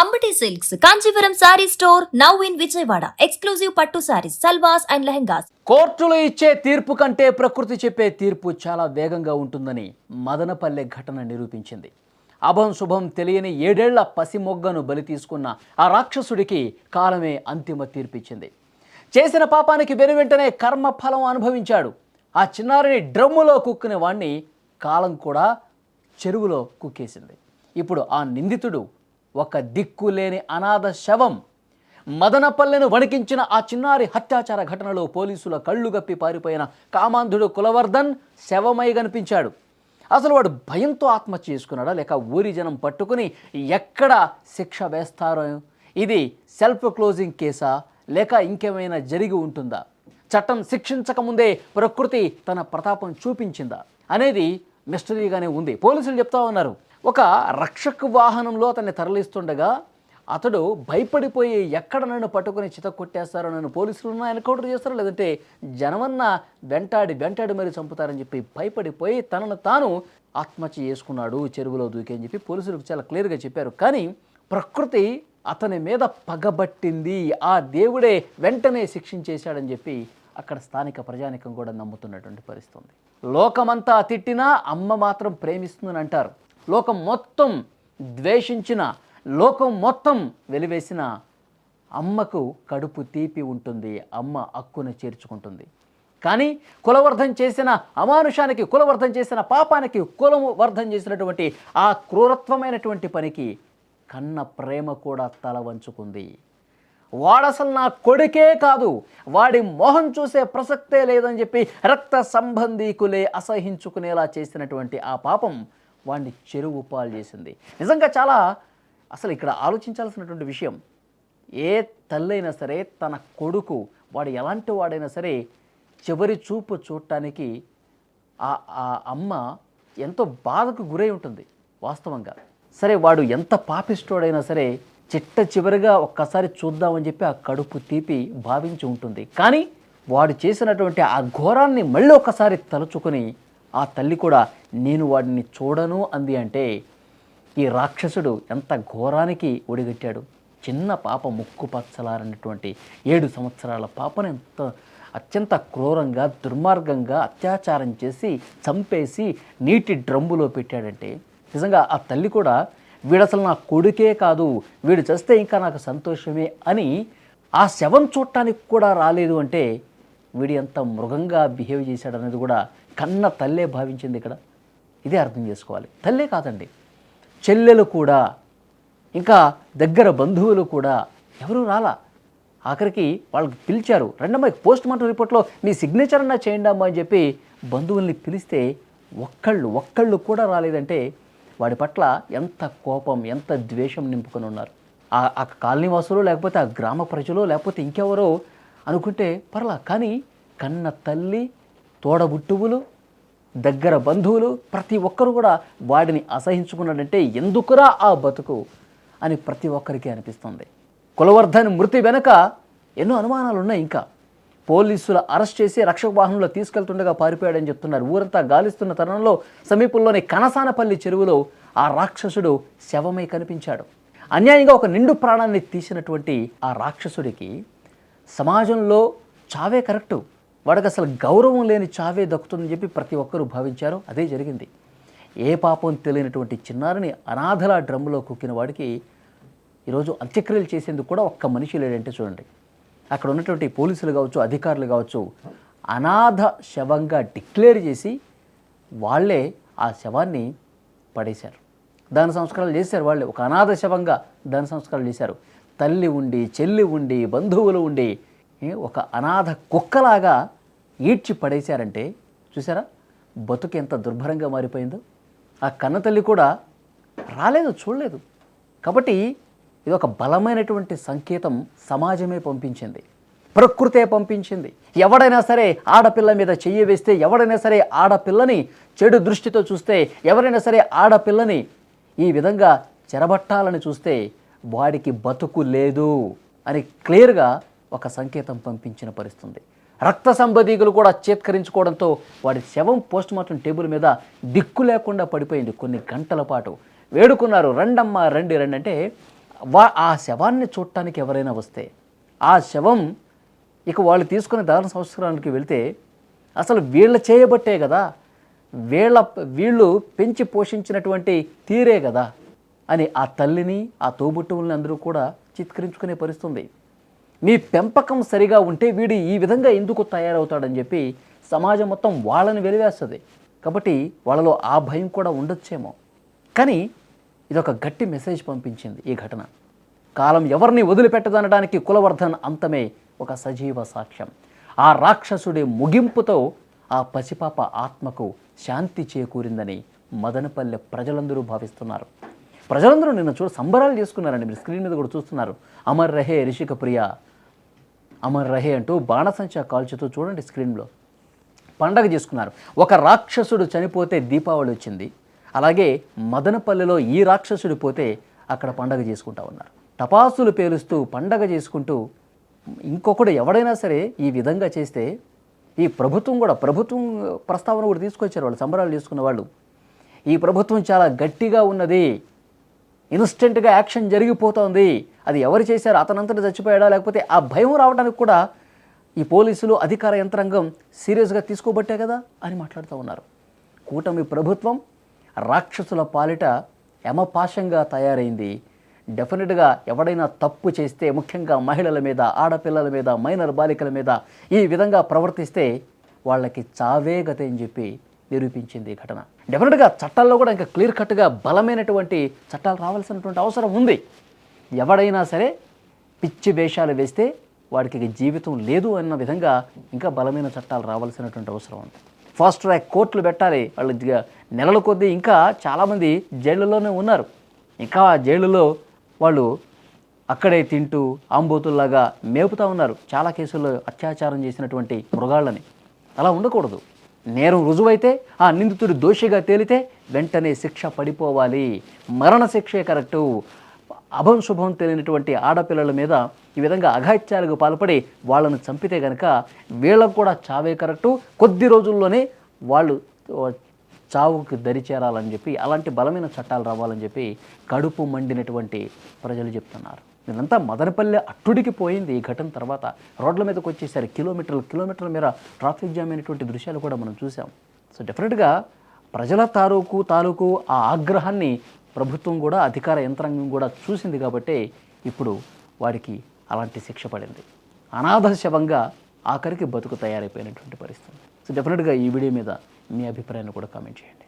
Ambati Silks Kanchipuram saree store now in Vijayawada. Exclusive pattu sarees salwars and lehengas. కోర్టులు ఇచ్చే తీర్పు కంటే ప్రకృతి చెప్పే తీర్పు చాలా వేగంగా ఉంటుందని మదనపల్లె ఘటన నిరూపించింది. అభం శుభం తెలియని ఏడేళ్ళ పసిమొగ్గను బలి తీసుకున్న ఆ రాక్షసుడికి కాలమే అంతిమ తీర్పిచ్చింది. చేసిన పాపానికి వెనువెంటనే కర్మఫలం అనుభవించాడు. ఆ చిన్నారిని డ్రమ్ములో కుక్కునే వాణ్ణి కాలం కూడా చెరువులో కుక్కేసింది. ఇప్పుడు ఆ నిందితుడు ఒక దిక్కులేని అనాథ శవం. మదనపల్లెను వణికించిన ఆ చిన్నారి హత్యాచార ఘటనలో పోలీసుల కళ్ళు గప్పి పారిపోయిన కామాంధుడు కులవర్ధన్ శవమై కనిపించాడు. అసలు వాడు భయంతో ఆత్మహత్య చేసుకున్నాడా లేక ఊరి జనం పట్టుకుని ఎక్కడ శిక్ష వేస్తారో? ఇది సెల్ఫ్ క్లోజింగ్ కేసా లేక ఇంకేమైనా జరిగి ఉంటుందా? చట్టం శిక్షించకముందే ప్రకృతి తన ప్రతాపం చూపించిందా? అనేది మిస్టరీగానే ఉంది. పోలీసులు చెప్తా ఉన్నారు. ఒక రక్షక వాహనంలో అతన్ని తరలిస్తుండగా అతడు భయపడిపోయి ఎక్కడ నన్ను పట్టుకొని చిత కొట్టేస్తారో నన్ను పోలీసులను ఎన్కౌంటర్ చేస్తారో లేదంటే జనమన్న వెంటాడి వెంటాడి మరి చంపుతారని చెప్పి భయపడిపోయి తనను తాను ఆత్మహత్య చేసుకున్నాడు చెరువులో దూకి అని చెప్పి పోలీసులకు చాలా క్లియర్గా చెప్పారు. కానీ ప్రకృతి అతని మీద పగబట్టింది. ఆ దేవుడే వెంటనే శిక్షించేశాడని చెప్పి అక్కడ స్థానిక ప్రజానికం కూడా నమ్ముతున్నటువంటి పరిస్థితి లోకమంతా తిట్టినా అమ్మ మాత్రం ప్రేమిస్తుందని అంటారు. లోకం మొత్తం ద్వేషించిన లోకం మొత్తం వెలివేసిన అమ్మకు కడుపు తీపి ఉంటుంది అమ్మ అక్కును చేర్చుకుంటుంది. కానీ కులవర్ధం చేసిన అమానుషానికి కులవర్ధం చేసిన పాపానికి కులము వర్ధం చేసినటువంటి ఆ క్రూరత్వమైనటువంటి పనికి కన్న ప్రేమ కూడా తల వంచుకుంది. వాడసలు నా కొడుకే కాదు వాడి మొహం చూసే ప్రసక్తే లేదని చెప్పి రక్త సంబంధీకులే అసహించుకునేలా చేసినటువంటి ఆ పాపం వాడిని చెరువు పాలు చేసింది. నిజంగా చాలా అసలు ఇక్కడ ఆలోచించాల్సినటువంటి విషయం ఏ తల్లైనా సరే తన కొడుకు వాడు ఎలాంటి వాడైనా సరే చివరి చూపు చూడటానికి ఆ ఆ అమ్మ ఎంతో బాధకు గురై ఉంటుంది వాస్తవంగా. సరే వాడు ఎంత పాపిష్టోడైనా సరే చిట్ట చివరిగా ఒక్కసారి చూద్దామని చెప్పి ఆ కడుపు తీపి భావించి ఉంటుంది. కానీ వాడు చేసినటువంటి ఆ ఘోరాన్ని మళ్ళీ ఒకసారి తలుచుకొని ఆ తల్లి కూడా నేను వాడిని చూడను అంది అంటే ఈ రాక్షసుడు ఎంత ఘోరానికి ఒడిగట్టాడు. చిన్న పాప ముక్కు పచ్చలారనటువంటి ఏడు సంవత్సరాల పాపను ఎంత అత్యంత క్రూరంగా దుర్మార్గంగా అత్యాచారం చేసి చంపేసి నీటి డ్రమ్ములో పెట్టాడంటే నిజంగా ఆ తల్లి కూడా వీడు అసలు నా కొడుకే కాదు వీడు చేస్తే ఇంకా నాకు సంతోషమే అని ఆ శవం చూడటానికి కూడా రాలేదు అంటే వీడు ఎంత మృగంగా బిహేవ్ చేశాడనేది కూడా కన్న తల్లే భావించింది ఇక్కడ. ఇదే అర్థం చేసుకోవాలి. తల్లే కాదండి. చెల్లెలు కూడా ఇంకా దగ్గర బంధువులు కూడా ఎవరూ రాలా. ఆఖరికి వాళ్ళకి పిలిచారు. రెండమ్మా పోస్ట్ మార్టం రిపోర్ట్లో మీ సిగ్నేచర్ అన్నా చేయండి అమ్మా అని చెప్పి బంధువుల్ని పిలిస్తే ఒక్కళ్ళు ఒక్కళ్ళు కూడా రాలేదంటే వాడి పట్ల ఎంత కోపం ఎంత ద్వేషం నింపుకొని ఉన్నారు. ఆ ఆ కాలనీ వాసులు లేకపోతే ఆ గ్రామ ప్రజలు లేకపోతే ఇంకెవరో అనుకుంటే పర్లా. కానీ కన్న తల్లి తోడబుట్టువులు దగ్గర బంధువులు ప్రతి ఒక్కరు కూడా వాడిని అసహించుకున్నాడంటే ఎందుకురా ఆ బతుకు అని ప్రతి ఒక్కరికి అనిపిస్తుంది. కులవర్ధన్ మృతి వెనుక ఎన్నో అనుమానాలు ఉన్నాయి ఇంకా. పోలీసులు అరెస్ట్ చేసి రక్షక వాహనంలో తీసుకెళ్తుండగా పారిపోయాడని చెప్తున్నారు. ఊరంతా గాలిస్తున్న తరుణంలో సమీపంలోని కనసానపల్లి చెరువులో ఆ రాక్షసుడు శవమై కనిపించాడు. అన్యాయంగా ఒక నిండు ప్రాణాన్ని తీసినటువంటి ఆ రాక్షసుడికి సమాజంలో చావే కరెక్టు. వాడికి అసలు గౌరవం లేని చావే దక్కుతుందని చెప్పి ప్రతి ఒక్కరూ భావించారు. అదే జరిగింది. ఏ పాపం తెలియనటువంటి చిన్నారిని అనాథల డ్రమ్ములో కుక్కిన వాడికి ఈరోజు అంత్యక్రియలు చేసేందుకు కూడా ఒక్క మనిషి లేడంటే చూడండి. అక్కడ ఉన్నటువంటి పోలీసులు కావచ్చు అధికారులు కావచ్చు అనాథ శవంగా డిక్లేర్ చేసి వాళ్ళే ఆ శవాన్ని పడేశారు. దాని సంస్కారాలు చేశారు వాళ్ళే. ఒక అనాథ శవంగా దాని సంస్కారాలు చేశారు. తల్లి ఉండి చెల్లి ఉండి బంధువులు ఉండి ఒక అనాథ కుక్కలాగా ఈడ్చి పడేశారంటే చూసారా? బతుకు ఎంత దుర్భరంగా మారిపోయిందో. ఆ కన్నతల్లి కూడా రాలేదు చూడలేదు. కాబట్టి ఇది ఒక బలమైనటువంటి సంకేతం సమాజమే పంపించింది. ప్రకృతే పంపించింది. ఎవడైనా సరే ఆడపిల్ల మీద చెయ్యి వేస్తే ఎవడైనా సరే ఆడపిల్లని చెడు దృష్టితో చూస్తే ఎవరైనా సరే ఆడపిల్లని ఈ విధంగా చెరబట్టాలని చూస్తే వాడికి బతుకు లేదు అని క్లియర్గా ఒక సంకేతం పంపించిన పరిస్థితుంది. రక్త సంబంధీకులు కూడా చేత్కరించుకోవడంతో వాడి శవం పోస్ట్ మార్టం టేబుల్ మీద దిక్కు లేకుండా పడిపోయింది కొన్ని గంటల పాటు. వేడుకున్నారు రండమ్మా రండి రండి అంటే వా ఆ శవాన్ని చూడటానికి ఎవరైనా వస్తే ఆ శవం ఇక వాళ్ళు తీసుకునే దారుణ సంవత్సరానికి వెళితే అసలు వీళ్ళ చేయబట్టే కదా వీళ్ళ వీళ్ళు పెంచి పోషించినటువంటి తీరే కదా అని ఆ తల్లిని ఆ తోబుట్టువుల్ని అందరూ కూడా చిత్కరించుకునే పరిస్థితుంది. మీ పెంపకం సరిగా ఉంటే వీడు ఈ విధంగా ఎందుకు తయారవుతాడని చెప్పి సమాజం మొత్తం వాళ్ళని వెలివేస్తుంది. కాబట్టి వాళ్ళలో ఆ భయం కూడా ఉండొచ్చేమో. కానీ ఇది ఒక గట్టి మెసేజ్ పంపించింది ఈ ఘటన. కాలం ఎవరిని వదిలిపెట్టదనడానికి కులవర్ధన్ అంతమే ఒక సజీవ సాక్ష్యం. ఆ రాక్షసుడి ముగింపుతో ఆ పసిపాప ఆత్మకు శాంతి చేకూరిందని మదనపల్లె ప్రజలందరూ భావిస్తున్నారు. ప్రజలందరూ నిన్న చూడ సంబరాలు చేసుకున్నారండి మీరు. స్క్రీన్ మీద కూడా చూస్తున్నారు. అమర్ రహే రిషిక ప్రియ. అమర్ రహే అంటూ బాణసంచా కాల్చుతూ చూడండి స్క్రీన్లో. పండగ చేసుకున్నారు. ఒక రాక్షసుడు చనిపోతే దీపావళి వచ్చింది. అలాగే మదనపల్లెలో ఈ రాక్షసుడు పోతే అక్కడ పండగ చేసుకుంటా ఉన్నారు. టపాసులు పేలుస్తూ పండగ చేసుకుంటూ ఇంకొకడు ఎవడైనా సరే ఈ విధంగా చేస్తే ఈ ప్రభుత్వం కూడా ప్రభుత్వం ప్రస్తావన కూడా తీసుకొచ్చారు వాళ్ళు సంబరాలు చేసుకున్న వాళ్ళు. ఈ ప్రభుత్వం చాలా గట్టిగా ఉన్నది. ఇన్స్టెంట్గా యాక్షన్ జరిగిపోతోంది. అది ఎవరు చేశారు? అతనంతట చచ్చిపోయాడా? లేకపోతే ఆ భయం రావడానికి కూడా ఈ పోలీసులు అధికార యంత్రాంగం సీరియస్గా తీసుకోబట్టే కదా అని మాట్లాడుతూ ఉన్నారు. కూటమి ప్రభుత్వం రాక్షసుల పాలిట యమపాశంగా తయారైంది. డెఫినెట్గా ఎవడైనా తప్పు చేస్తే ముఖ్యంగా మహిళల మీద ఆడపిల్లల మీద మైనర్ బాలికల మీద ఈ విధంగా ప్రవర్తిస్తే వాళ్ళకి చావే గత అని చెప్పి నిరూపించింది ఈ ఘటన. డెఫినెట్గా చట్టాల్లో కూడా ఇంకా క్లియర్ కట్గా బలమైనటువంటి చట్టాలు రావాల్సినటువంటి అవసరం ఉంది. ఎవడైనా సరే పిచ్చి వేషాలు వేస్తే వాడికి జీవితం లేదు అన్న విధంగా ఇంకా బలమైన చట్టాలు రావాల్సినటువంటి అవసరం ఉంది. ఫాస్ట్ ట్రాక్ కోర్టులు పెట్టాలి. వాళ్ళు నెలల కొద్దీ ఇంకా చాలామంది జైళ్ళలోనే ఉన్నారు. ఇంకా ఆ జైలులో వాళ్ళు అక్కడే తింటూ ఆంబోతుల్లాగా మేపుతా ఉన్నారు. చాలా కేసుల్లో అత్యాచారం చేసినటువంటి మృగాళ్ళని. అలా ఉండకూడదు. నేరం రుజువైతే ఆ నిందితుడు దోషిగా తేలితే వెంటనే శిక్ష పడిపోవాలి. మరణ శిక్షే కరెక్టు. అభం శుభం తెలియనటువంటి ఆడపిల్లల మీద ఈ విధంగా అఘాయిత్యాలకు పాల్పడి వాళ్ళను చంపితే కనుక వీళ్ళకు కూడా చావే కరెక్టు. కొద్ది రోజుల్లోనే వాళ్ళు చావుకి దరి చేరాలని చెప్పి అలాంటి బలమైన చట్టాలు రావాలని చెప్పి కడుపు మండినటువంటి ప్రజలు చెప్తున్నారు. నిన్నంతా మదనపల్లె అట్టుడికి పోయింది ఈ ఘటన తర్వాత. రోడ్ల మీదకి వచ్చేసరి కిలోమీటర్ల కిలోమీటర్ల మీద ట్రాఫిక్ జామ్ అయినటువంటి దృశ్యాలు కూడా మనం చూసాం సో డెఫినెట్గా ప్రజల తాలూకు తాలూకు ఆ ఆగ్రహాన్ని ప్రభుత్వం కూడా అధికార యంత్రాంగం కూడా చూసింది కాబట్టి ఇప్పుడు వాడికి అలాంటి శిక్ష పడింది. అనాథ శవంగా ఆఖరికి బతుకు తయారైపోయినటువంటి పరిస్థితి. సో డెఫినెట్గా ఈ వీడియో మీద మీ అభిప్రాయాన్ని కూడా కామెంట్ చేయండి.